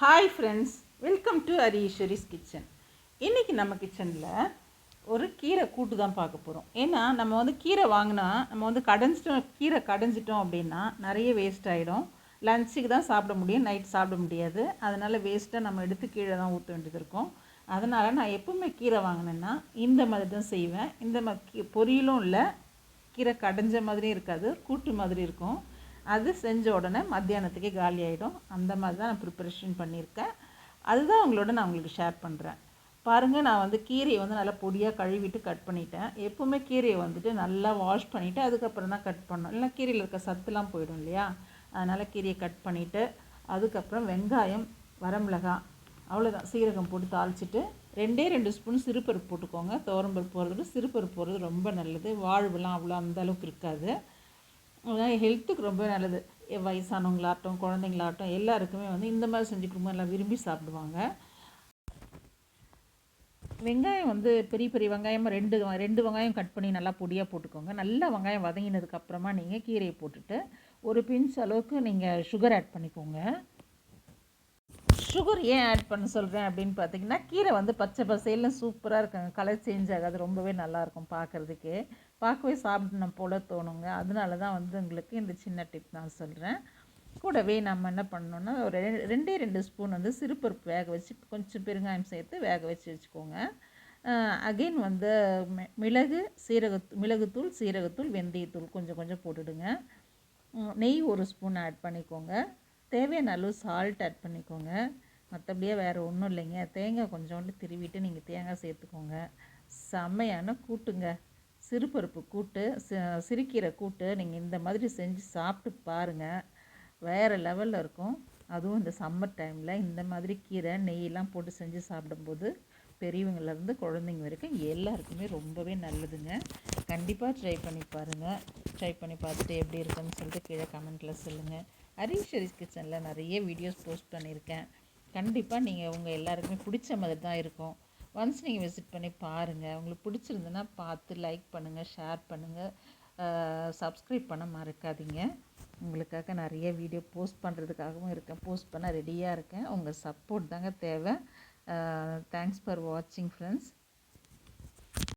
Hi friends welcome to Hariswari's kitchen இன்றைக்கி நம்ம கிச்சனில் ஒரு கீரை கூட்டு தான் பார்க்க போகிறோம் ஏன்னா நம்ம வந்து கீரை வாங்கினா நம்ம வந்து கடைஞ்சிட்டோம் கீரை கடைஞ்சிட்டோம் அப்படின்னா நிறைய வேஸ்ட் ஆகிடும் லஞ்சுக்கு தான் சாப்பிட முடியும் நைட் சாப்பிட முடியாது. அதனால் வேஸ்ட்டாக நம்ம எடுத்து கீழே தான் ஊற்ற வேண்டியது இருக்கும். அதனால் நான் எப்பவுமே கீரை வாங்கினேன்னா இந்த மாதிரி தான் செய்வேன். இந்த மாதிரி கீ பொரியலும் இல்லை கீரை கடைஞ்ச மாதிரியும் இருக்காது கூட்டு மாதிரி இருக்கும். அது செஞ்ச உடனே மத்தியானத்துக்கே காலி ஆகிடும் அந்த மாதிரி தான் நான் ப்ரிப்பரேஷன் பண்ணியிருக்கேன். அதுதான் உங்களோட நான் உங்களுக்கு ஷேர் பண்ணுறேன் பாருங்கள் நான் வந்து கீரையை வந்து நல்லா பொடியாக கழுவிட்டு கட் பண்ணிட்டேன். எப்போவுமே கீரையை வந்துட்டு நல்லா வாஷ் பண்ணிவிட்டு அதுக்கப்புறம் தான் கட் பண்ணணும். இல்லைனா கீரையில் இருக்க சத்துலாம் போயிடும் இல்லையா? அதனால் கீரையை கட் பண்ணிவிட்டு அதுக்கப்புறம் வெங்காயம் வரமிளகாய் அவ்வளோதான் சீரகம் போட்டு தாளிச்சிட்டு ரெண்டே ரெண்டு ஸ்பூன் சிறுபருப்பு போட்டுக்கோங்க. துவரம்பருப்பு போடுறது சிறுபருப்பு போடுறது ரொம்ப நல்லது. வாழ்வுலாம் அவ்வளோ அந்த அளவுக்கு இருக்காது. அதனால் ஹெல்த்துக்கு ரொம்ப நல்லது. எ- வயசானவங்களாகட்டும் குழந்தைங்களாகட்டும் எல்லாருக்குமே வந்து இந்த மாதிரி செஞ்சு கொடுக்கும்போது எல்லாம் விரும்பி சாப்பிடுவாங்க. வெங்காயம் வந்து பெரிய பெரிய வெங்காயமாக ரெண்டு ரெண்டு வெங்காயம் கட் பண்ணி நல்லா பொடியாக போட்டுக்கோங்க. நல்லா வெங்காயம் வதங்கினதுக்கப்புறமா நீங்கள் கீரையை போட்டுட்டு ஒரு பிஞ்ச் அளவுக்கு நீங்கள் சுகர் ஆட் பண்ணிக்கோங்க. சுகர் ஏன் ஆட் பண்ண சொல்கிறேன் அப்படின்னு பார்த்தீங்கன்னா கீரை வந்து பச்சை பசையில் சூப்பராக இருக்குங்க கலர் சேஞ்ச் ஆகாது. ரொம்பவே நல்லாயிருக்கும் பார்க்குறதுக்கு பார்க்கவே சாப்பிடணும் போல தோணுங்க. அதனால தான் வந்து உங்களுக்கு இந்த சின்ன டிப் நான் சொல்கிறேன் கூடவே நம்ம என்ன பண்ணணும்னா ஒரு ரெ- ரெண்டே ரெண்டு ஸ்பூன் வந்து சிறுபருப்பு வேக வச்சு கொஞ்சம் பெருங்காயம் சேர்த்து வேக வச்சு வச்சுக்கோங்க. அகெயின் வந்து மிளகு சீரக மிளகுத்தூள் சீரகத்தூள் வெந்தயத்தூள் கொஞ்சம் கொஞ்சம் போட்டுடுங்க. நெய் ஒரு ஸ்பூன் ஆட் பண்ணிக்கோங்க. தேவையான அளவு சால்ட் ஆட் பண்ணிக்கோங்க. மற்றபடியே வேறு ஒன்றும் இல்லைங்க. தேங்காய் கொஞ்சோண்டு திருவிட்டு நீங்கள் தேங்காய் சேர்த்துக்கோங்க. செம்மையான கூட்டுங்க. சிறுபருப்பு கூட்டு சி- கூட்டு நீங்கள் இந்த மாதிரி செஞ்சு சாப்பிட்டு பாருங்கள் வேறு லெவலில் இருக்கும். அதுவும் இந்த சம்மர் டைமில் இந்த மாதிரி கீரை நெய்யெல்லாம் போட்டு செஞ்சு சாப்பிடும்போது பெரியவங்கள்லேருந்து குழந்தைங்க வரைக்கும் எல்லாருக்குமே ரொம்பவே நல்லதுங்க. கண்டிப்பாக ட்ரை பண்ணி பாருங்கள் ட்ரை பண்ணி பார்த்துட்டு எப்படி இருக்குன்னு சொல்லிட்டு கீழே கமெண்ட்டில் சொல்லுங்கள் ஹரீஷ் கிச்சனில் நிறைய வீடியோஸ் போஸ்ட் பண்ணியிருக்கேன். கண்டிப்பாக நீங்கள் உங்கள் எல்லாருக்குமே பிடிச்ச மாதிரி தான் இருக்கும். ஒன்ஸ் நீங்கள் விசிட் பண்ணி பாருங்கள் உங்களுக்கு பிடிச்சிருந்துன்னா பார்த்து லைக் பண்ணுங்கள் ஷேர் பண்ணுங்கள் சப்ஸ்கிரைப் பண்ண மறக்காதீங்க. உங்களுக்காக நிறைய வீடியோ போஸ்ட் பண்ணுறதுக்காகவும் இருக்கேன். போஸ்ட் பண்ண ரெடியாக இருக்கேன். உங்கள் சப்போர்ட் தாங்க தேவை. தேங்க்ஸ் ஃபார் வாட்சிங் ஃப்ரெண்ட்ஸ்